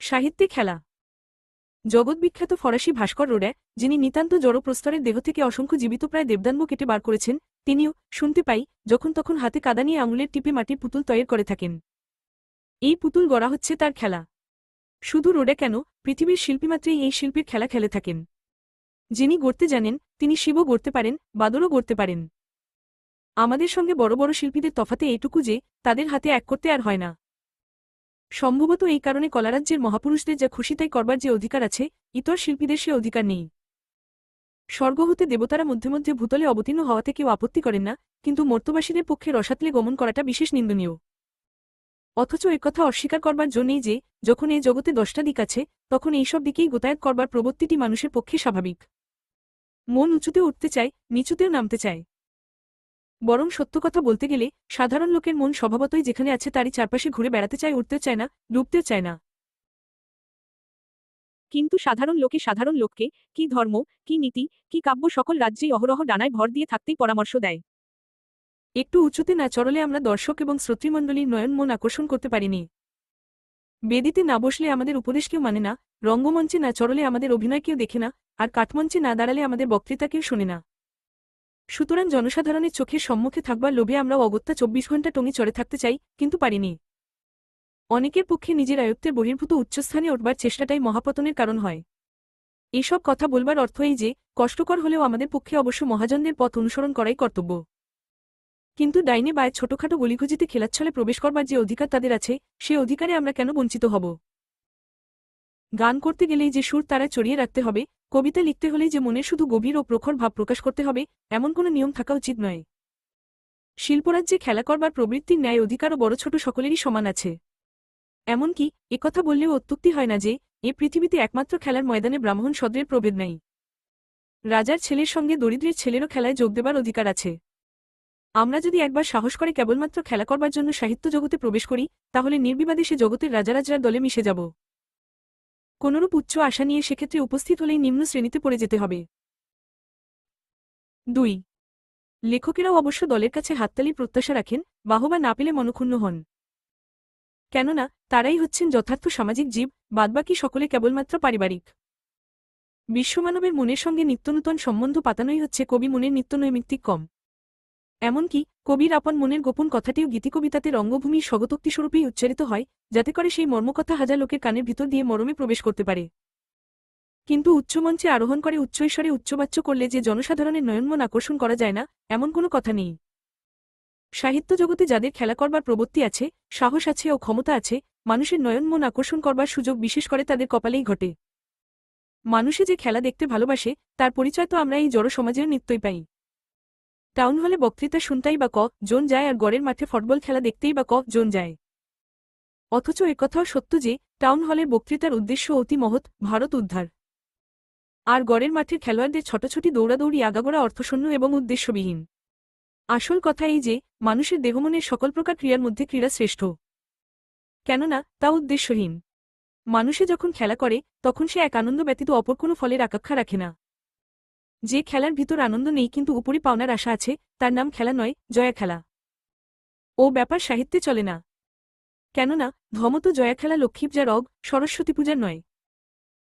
সাহিত্যে খেলা জগৎবিখ্যাত ফরাসি ভাস্কর রোডে, যিনি নিতান্ত জড়প্রস্তরের দেহ থেকে অসংখ্য জীবিত প্রায় দেবদানব কেটে বার করেছেন, তিনিও শুনতে পাই যখন তখন হাতে কাদা নিয়ে আঙুলের টিপে মাটির পুতুল তৈরি করে থাকেন। এই পুতুল গড়া হচ্ছে তার খেলা। শুধু রোডে কেন, পৃথিবীর শিল্পীমাত্রেই এই শিল্পীর খেলা খেলে থাকেন। যিনি গড়তে জানেন, তিনি শিবও গড়তে পারেন বাদরও গড়তে পারেন। আমাদের সঙ্গে বড় বড় শিল্পীদের তফাতে এইটুকু যে, তাদের হাতে এক করতে আর হয় না। সম্ভবত এই কারণে কলারাজ্যের মহাপুরুষদের যা খুশি তাই করবার যে অধিকার আছে ইতর শিল্পীদের সে অধিকার নেই। স্বর্গ হতে দেবতারা মধ্যে মধ্যে ভূতলে অবতীর্ণ হওয়াতে কেউ আপত্তি করেন না, কিন্তু মর্তবাসীদের পক্ষে রসাতলে গমন করাটা বিশেষ নিন্দনীয়। অথচ কথা অস্বীকার করবার জন্যই যে, যখন এই জগতে দশটা দিক আছে, তখন এইসব দিকেই গোতায়াত করবার প্রবৃত্তিটি মানুষের পক্ষে স্বাভাবিক। মন উঁচুতে উঠতে চায়, নিচুতেও নামতে চায়। বরং সত্য কথা বলতে গেলে, সাধারণ লোকের মন স্বভাবতই যেখানে আছে তারই চারপাশে ঘুরে বেড়াতে চায় উঠতে চায় না ডুবতেও চায় না। কিন্তু সাধারণ লোকে সাধারণ লোককে, কি ধর্ম, কি নীতি, কি কাব্য সকল রাজ্যেই অহরহ ডানায় ভর দিয়ে থাকতেই পরামর্শ দেয়। একটু উঁচুতে না চড়লে আমরা দর্শক এবং শ্রোতৃমণ্ডলীর নয়ন মন আকর্ষণ করতে পারিনি। বেদিতে না বসলে আমাদের উপদেশ কেউ মানে না, রঙ্গমঞ্চে না চড়লে আমাদের অভিনয় কেউ দেখে না, আর কাঠমঞ্চে না দাঁড়ালে আমাদের বক্তৃতা কেউ শোনে না। সুতরাং জনসাধারণের চোখের সম্মুখে থাকবার লোভে আমরা অগত্যা চব্বিশ ঘণ্টা টঙি চড়ে থাকতে চাই, কিন্তু পারিনি। অনেকের পক্ষে নিজের আয়ত্তের বহির্ভূত উচ্চস্থানে উঠবার চেষ্টাটাই মহাপতনের কারণ হয়। এসব কথা বলবার অর্থ এই যে, কষ্টকর হলেও আমাদের পক্ষে অবশ্য মহাজনদের পথ অনুসরণ করাই কর্তব্য। কিন্তু ডাইনে বায় ছোটখাটো গলিগুজিতে খেলাচ্ছলে প্রবেশ করবার যে অধিকার তাদের আছে, সে অধিকারে আমরা কেন বঞ্চিত হব? গান করতে গেলেই যে সুর তারা চড়িয়ে রাখতে হবে কবিতা লিখতে হলেই যে মনে শুধু গভীর ও প্রখর ভাব প্রকাশ করতে হবে, এমন কোনো নিয়ম থাকা উচিত নয়। শিল্পরাজ্যে খেলা করবার প্রবৃত্তির ন্যায় অধিকারও বড় ছোট সকলেরই সমান আছে। এমনকি একথা বললেও অত্যুক্তি হয় না যে, এ পৃথিবীতে একমাত্র খেলার ময়দানে ব্রাহ্মণ সদ্রের প্রভেদ নাই। রাজার ছেলের সঙ্গে দরিদ্রের ছেলেরও খেলায় যোগ দেবার অধিকার আছে। আমরা যদি একবার সাহস করে কেবলমাত্র খেলা করবার জন্য সাহিত্য জগতে প্রবেশ করি, তাহলে নির্বিবাদে সে জগতের রাজারাজরার দলে মিশে যাব। কোনরূপ উচ্চ আশা নিয়ে সেক্ষেত্রে উপস্থিত হলেই নিম্ন শ্রেণীতে পড়ে যেতে হবে। দুই। লেখকেরাও অবশ্য দলের কাছে হাততালি, প্রত্যাশা রাখেন, বাহবা না পেলে মনক্ষুণ্ণ হন। কেননা, তারাই হচ্ছেন যথার্থ সামাজিক জীব, বাদবাকি সকলে কেবলমাত্র পারিবারিক। বিশ্বমানবের মনের সঙ্গে নিত্যনূতন সম্বন্ধ পাতানোই হচ্ছে কবি মনের নিত্যনৈমিত্তিক কম। এমনকি কবির আপন মনের গোপন কথাটিও গীতিকবিতাতে রঙ্গভূমির স্বগতোক্তিস্বরূপেই উচ্চারিত হয়, যাতে করে সেই মর্মকথা হাজার লোকের কানের ভিতর দিয়ে মরমে প্রবেশ করতে পারে। কিন্তু উচ্চমঞ্চে আরোহণ করে উচ্চৈশ্বরে উচ্চবাচ্য করলে যে জনসাধারণের নয়নমন আকর্ষণ করা যায় না, এমন কোনো কথা নেই। সাহিত্য জগতে যাদের খেলা করবার প্রবৃত্তি আছে, সাহস আছে ও ক্ষমতা আছে, মানুষের নয়নমন আকর্ষণ করবার সুযোগ বিশেষ করে তাদের কপালেই ঘটে। মানুষে যে খেলা দেখতে ভালোবাসে, তার পরিচয় তো আমরা এই জড় সমাজের নিত্যই পাই। টাউন হলে বক্তৃতা শুনতেই বা ক, জন যায় আর গড়ের মাঠে ফুটবল খেলা দেখতেই বা ক, জন যায়। অথচ একথাও সত্য যে, টাউন হলের বক্তৃতার উদ্দেশ্য অতি মহৎ, ভারত উদ্ধার। আর গড়ের মাঠের খেলোয়াড়দের ছটাছটি দৌড়াদৌড়ি, আগাগোড়া অর্থশূন্য এবং উদ্দেশ্যবিহীন। আসল কথা এই যে, মানুষের দেহমনের সকল প্রকার ক্রিয়ার মধ্যে ক্রীড়া শ্রেষ্ঠ। কেননা, তা উদ্দেশ্যহীন। মানুষে যখন খেলা করে, তখন সে এক আনন্দ ব্যতীত অপর কোনো ফলের আকাঙ্ক্ষা রাখে না। যে খেলার ভিতর আনন্দ নেই কিন্তু উপরি পাওনার আশা আছে, তার নাম খেলা নয়, জয়া খেলা। ও ব্যাপার সাহিত্যে চলে না। কেননা, ধমত জয়া খেলা লক্ষ্মীপূজার অগ, সরস্বতী পূজার নয়।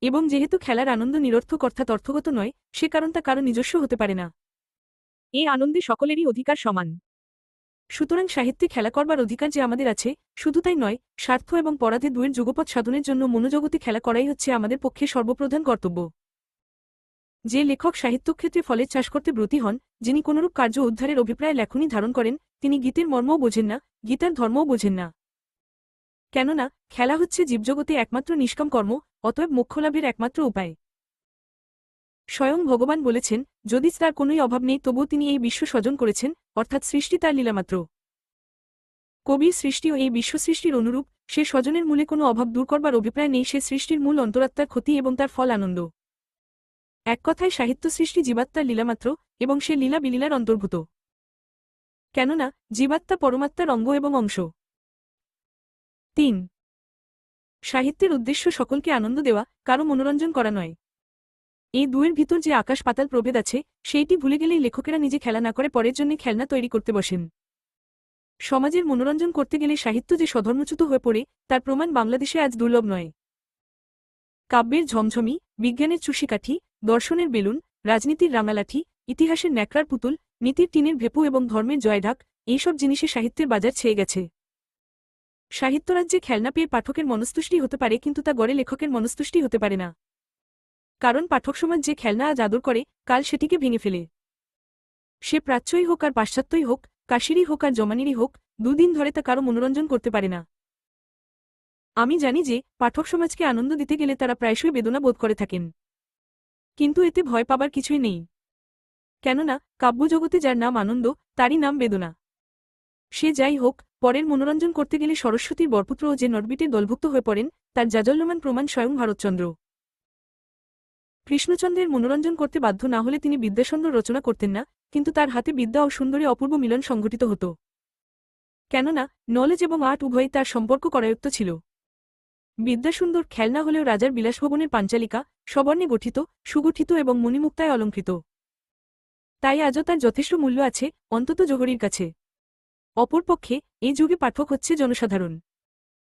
এবং যেহেতু খেলার আনন্দ নিরর্থক অর্থাৎ অর্থগত নয়, সে কারণ তা কারও নিজস্ব হতে পারে না। এ আনন্দে সকলেরই অধিকার সমান। সুতরাং সাহিত্যে খেলা করবার অধিকার যে আমাদের আছে, শুধু তাই নয়, স্বার্থ এবং পরাধে দুয়ের যুগপথ সাধনের জন্য মনোজগতে খেলা করাই হচ্ছে আমাদের পক্ষে সর্বপ্রধান কর্তব্য। যে লেখক সাহিত্যক্ষেত্রে ফলের চাষ করতে ব্রতী হন, যিনি কোনরূপ কার্য উদ্ধারের অভিপ্রায় লেখনী ধারণ করেন, তিনি গীতের মর্মও বোঝেন না, গীতার ধর্মও বোঝেন না। কেননা, খেলা হচ্ছে জীবজগতে একমাত্র নিষ্কাম কর্ম, অতএব মোক্ষলাভের একমাত্র উপায়। স্বয়ং ভগবান বলেছেন, যদি তার কোনোই অভাব নেই, তবুও তিনি এই বিশ্ব স্বজন করেছেন, অর্থাৎ সৃষ্টি তার লীলামাত্র। কবির সৃষ্টি ও এই বিশ্ব সৃষ্টির অনুরূপ, সে স্বজনের মূলে কোনো অভাব দূর করবার অভিপ্রায় নেই, সে সৃষ্টির মূল অন্তরাত্মার ক্ষতি এবং তার ফল আনন্দ। এক কথায় সাহিত্য সৃষ্টি জীবাত্মার লীলামাত্র এবং সে লীলা বিলীলার অন্তর্ভূত কেননা, জীবাত্মা পরমাত্মার অঙ্গ এবং অংশ। তিন। সাহিত্যের উদ্দেশ্য সকলকে আনন্দ দেওয়া, কারও মনোরঞ্জন করা নয়। এই দুয়ের ভিতর যে আকাশ পাতাল প্রভেদ আছে, সেইটি ভুলে গেলেই লেখকেরা নিজে খেলা না করে পরের জন্য খেলনা তৈরি করতে বসেন। সমাজের মনোরঞ্জন করতে গেলে সাহিত্য যে স্বধর্মচ্যুত হয়ে পড়ে, তার প্রমাণ বাংলাদেশে আজ দুর্লভ নয়। কাব্যের ঝমঝমি, বিজ্ঞানের চুষিকাঠি দর্শনের বেলুন, রাজনীতির রাঙালাঠি, ইতিহাসের ন্যাকড়ার পুতুল, নীতির টিনের ভেপু এবং ধর্মের জয়ঢাক, এইসব জিনিসে সাহিত্যের বাজার ছেয়ে গেছে। সাহিত্যরাজ্যে খেলনা পেয়ে পাঠকের মনস্তুষ্টি হতে পারে কিন্তু তা গড়ে লেখকের মনস্তুষ্টি হতে পারে না। কারণ পাঠক সমাজ যে খেলনা আজ আদর করে, কাল সেটিকে ভেঙে ফেলে। সে প্রাচ্যই হোক আর পাশ্চাত্যই হোক, কাশিরই হোক আর জমানিরই হোক, দুদিন ধরে তা কারও মনোরঞ্জন করতে পারে না। আমি জানি যে, পাঠক সমাজকে আনন্দ দিতে গেলে তারা প্রায়শই বেদনা বোধ করে থাকেন। কিন্তু এতে ভয় পাবার কিছুই নেই। কেননা, কাব্যজগতে যার নাম আনন্দ, তারই নাম বেদনা। সে যাই হোক, পরের মনোরঞ্জন করতে গেলে সরস্বতীর বরপুত্র যে নরবিটের দলভুক্ত হয়ে পড়েন, তার জাজল্যমান প্রমাণ স্বয়ং ভারতচন্দ্র। কৃষ্ণচন্দ্রের মনোরঞ্জন করতে বাধ্য না হলে তিনি বিদ্যাসন্দ্র রচনা করতেন না, কিন্তু তার হাতে বিদ্যা ও সুন্দরী অপূর্ব মিলন সংঘটিত হতো। কেননা, নলেজ এবং আর্ট উভয়ই তার সম্পর্ক করায়ত্ত ছিল। বিদ্যাসুন্দর খেলনা হলেও রাজার বিলাসভবনের পাঞ্চালিকা, সবর্ণে গঠিত, সুগঠিত এবং মণিমুক্তায় অলঙ্কৃত। তাই আজও তার যথেষ্ট মূল্য আছে অন্তত জোহরির কাছে। অপরপক্ষে এই যুগে পাঠক হচ্ছে জনসাধারণ।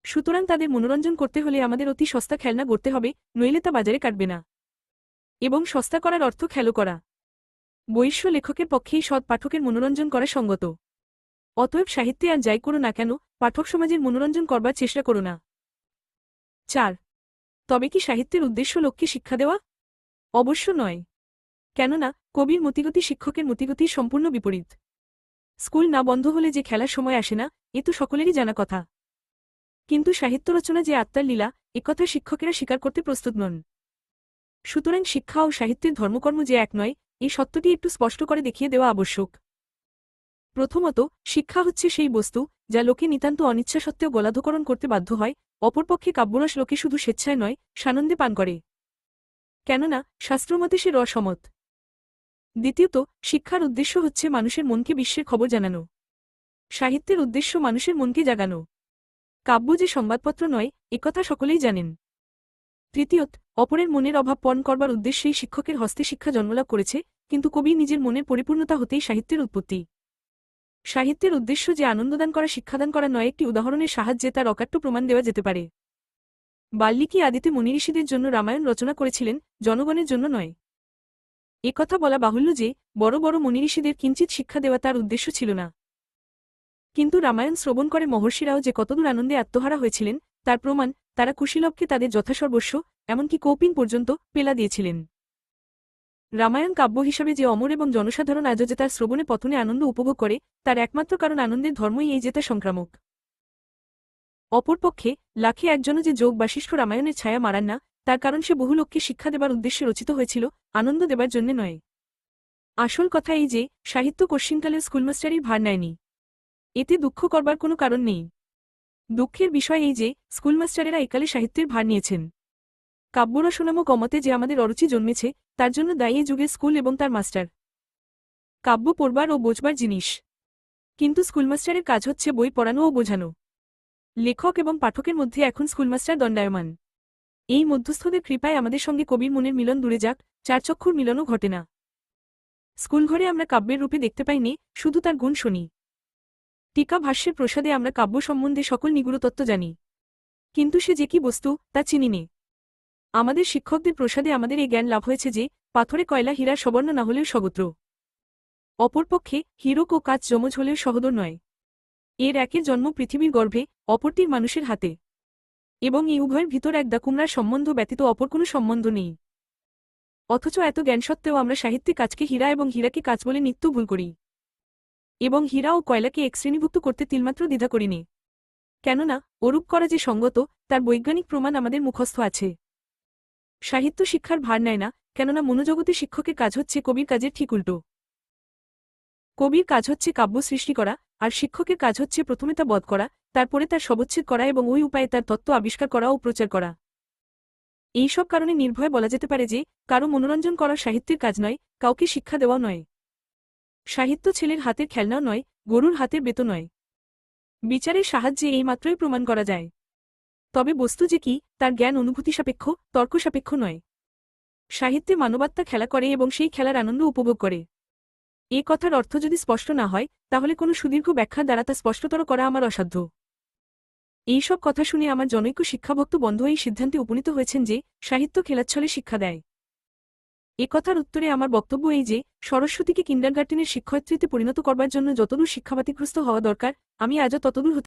সুতরাং তাদের মনোরঞ্জন করতে হলে আমাদের অতি সস্তা খেলনা গড়তে হবে, নইলে তা বাজারে কাটবে না। এবং সস্তা করার অর্থ খেলো করা। বৈশ্য লেখকের পক্ষেই সৎ পাঠকের মনোরঞ্জন করা সঙ্গত। অতএব সাহিত্যে আর যাই করো না কেন, পাঠক সমাজের মনোরঞ্জন করবার চেষ্টা করো না। চার। তবে কি সাহিত্যের উদ্দেশ্য লোককে শিক্ষা দেওয়া? অবশ্য নয়। কেননা, কবির মতিগতি শিক্ষকের মতিগতির সম্পূর্ণ বিপরীত। স্কুল না বন্ধ হলে যে খেলার সময় আসে না, এ তো সকলেরই জানা কথা। কিন্তু সাহিত্য রচনা যে আত্মার লীলা একথা শিক্ষকেরা স্বীকার করতে প্রস্তুত নন। সুতরাং শিক্ষা ও সাহিত্যের ধর্মকর্ম যে এক নয়, এই সত্যটি একটু স্পষ্ট করে দেখিয়ে দেওয়া আবশ্যক। প্রথমত, শিক্ষা হচ্ছে সেই বস্তু, যা লোকে নিতান্ত অনিচ্ছা সত্ত্বেও গলাধকরণ করতে বাধ্য হয় অপরপক্ষে কাব্যরস লোকে শুধু স্বেচ্ছায় নয়, সানন্দে পান করে। কেননা, শাস্ত্রমতে সে রসমত। দ্বিতীয়ত, শিক্ষার উদ্দেশ্য হচ্ছে মানুষের মনকে বিশ্বের খবর জানানো। সাহিত্যের উদ্দেশ্য মানুষের মনকে জাগানো। কাব্য যে সংবাদপত্র নয় একথা সকলেই জানেন। তৃতীয়ত, অপরের মনের অভাব পণ করবার উদ্দেশ্যেই শিক্ষকের হস্তে শিক্ষা জন্মলাভ করেছে, কিন্তু কবি নিজের মনের পরিপূর্ণতা হতেই সাহিত্যের উৎপত্তি। সাহিত্যের উদ্দেশ্য যে আনন্দদান করা, শিক্ষাদান করা নয়, একটি উদাহরণের সাহায্যে তার অকাট্য প্রমাণ দেওয়া যেতে পারে। বাল্মীকি আদিতে মনিঋষিদের জন্য রামায়ণ রচনা করেছিলেন, জনগণের জন্য নয়। কথা বলা বাহুল্য যে, বড় বড় মনিঋষিদের কিঞ্চিত শিক্ষা দেওয়া তার উদ্দেশ্য ছিল না। কিন্তু রামায়ণ শ্রবণ করে মহর্ষিরাও যে কতদূর আনন্দে আত্মহারা হয়েছিলেন, তার প্রমাণ তারা কুশীলভকে তাদের যথাসর্বস্ব, এমনকি কৌপিন পর্যন্ত পেলা দিয়েছিলেন। রামায়ণ কাব্য হিসাবে যে অমর এবং জনসাধারণ আজও যে তার শ্রবণে পথনে আনন্দ উপভোগ করে, তার একমাত্র কারণ আনন্দের ধর্মই এই যে তা সংক্রামক। অপরপক্ষে, লাখে একজনও যে যোগ বাশিষ্ঠ রামায়ণের ছায়া মারান না, তার কারণ সে বহু লোককে শিক্ষা দেবার উদ্দেশ্যে রচিত হয়েছিল, আনন্দ দেবার জন্য নয়। আসল কথা এই যে, সাহিত্য কোশ্চিনকালের স্কুলমাস্টারই ভার নেয়নি। এতে দুঃখ করবার কোনো কারণ নেই। দুঃখের বিষয় এই যে, স্কুলমাস্টারেরা একালে সাহিত্যের ভার নিয়েছেন। কাব্যরসনামও কমতে যে আমাদের অরুচি জন্মেছে, তার জন্য দায়ী যুগে স্কুল এবং তার মাস্টার। কাব্য পড়বার ও বোঝবার জিনিস। কিন্তু স্কুলমাস্টারের কাজ হচ্ছে বই পড়ানো ও বোঝানো। লেখক এবং পাঠকের মধ্যে এখন স্কুলমাস্টার দণ্ডায়মান। এই মধ্যস্থদের কৃপায় আমাদের সঙ্গে কবির মনের মিলন দূরে যাক, চারচক্ষুর মিলনও ঘটে না। স্কুলঘরে আমরা কাব্যের রূপে দেখতে পাইনি, শুধু তার গুণ শুনি। টিকা ভাষ্যের প্রসাদে আমরা কাব্য সম্বন্ধে সকল নিগুড় তত্ত্ব জানি। কিন্তু সে যে কি বস্তু, তা চিনি নে। আমাদের শিক্ষকদের প্রসাদে আমাদের এই জ্ঞান লাভ হয়েছে যে, পাথরে কয়লা, হীরা, সবর্ণ না হলেও সগোত্র অপরপক্ষে হিরক ও কাজ যমজ হলেও সহদর নয়। এর একের জন্ম পৃথিবীর গর্ভে, অপরটির মানুষের হাতে। এবং এই উভয়ের ভিতর এক দাকুমরার সম্বন্ধ ব্যতীত অপর কোনো সম্বন্ধ নেই। অথচ এত জ্ঞান সত্ত্বেও আমরা সাহিত্যিক কাজকে হীরা এবং হীরাকে কাজ বলে নিত্য ভুল করি। এবং হীরা ও কয়লাকে এক শ্রেণীভুক্ত করতে তিলমাত্র দ্বিধা করিনি কেননা, ওরূপ করা যে সঙ্গত, তার বৈজ্ঞানিক প্রমাণ আমাদের মুখস্থ আছে। সাহিত্য শিক্ষার ভার নেয় না, কেননা মনোজগতে শিক্ষকের কাজ হচ্ছে কবির কাজের ঠিক উল্টো। কবির কাজ হচ্ছে কাব্য সৃষ্টি করা, আর শিক্ষকের কাজ হচ্ছে প্রথমে তা বধ করা, তারপরে তার সবচ্ছেদ করা এবং ওই উপায়ে তার তত্ত্ব আবিষ্কার করা ও প্রচার করা। এই সব কারণে নির্ভয় বলা যেতে পারে যে, কারও মনোরঞ্জন করা সাহিত্যের কাজ নয়, কাউকে শিক্ষা দেওয়া নয়। সাহিত্য ছেলের হাতের খেলনাও নয়, গরুর হাতের বেত নয়। বিচারের সাহায্যে এই মাত্রই প্রমাণ করা যায়। তবে বস্তু যে কি, তার জ্ঞান অনুভূতি সাপেক্ষ তর্ক সাপেক্ষ নয়। সাহিত্যে মানবাত্মা খেলা করে এবং সেই খেলার আনন্দ উপভোগ করে। এ কথার অর্থ যদি স্পষ্ট না হয়, তাহলে কোনো সুদীর্ঘ ব্যাখ্যার দ্বারা তা স্পষ্টতর করা আমার অসাধ্য। এইসব কথা শুনে আমার জনৈক শিক্ষাভক্ত বন্ধু এই সিদ্ধান্তে উপনীত হয়েছেন যে, সাহিত্য খেলাচ্ছলে শিক্ষা দেয়। এ কথার উত্তরে আমার বক্তব্য এই যে, সরস্বতীকে কিন্ডারগার্টেনের শিক্ষয়িত্রীতে পরিণত করবার জন্য যতদূর শিক্ষাবাতিগ্রস্ত হওয়া দরকার, আমি আজও ততদূর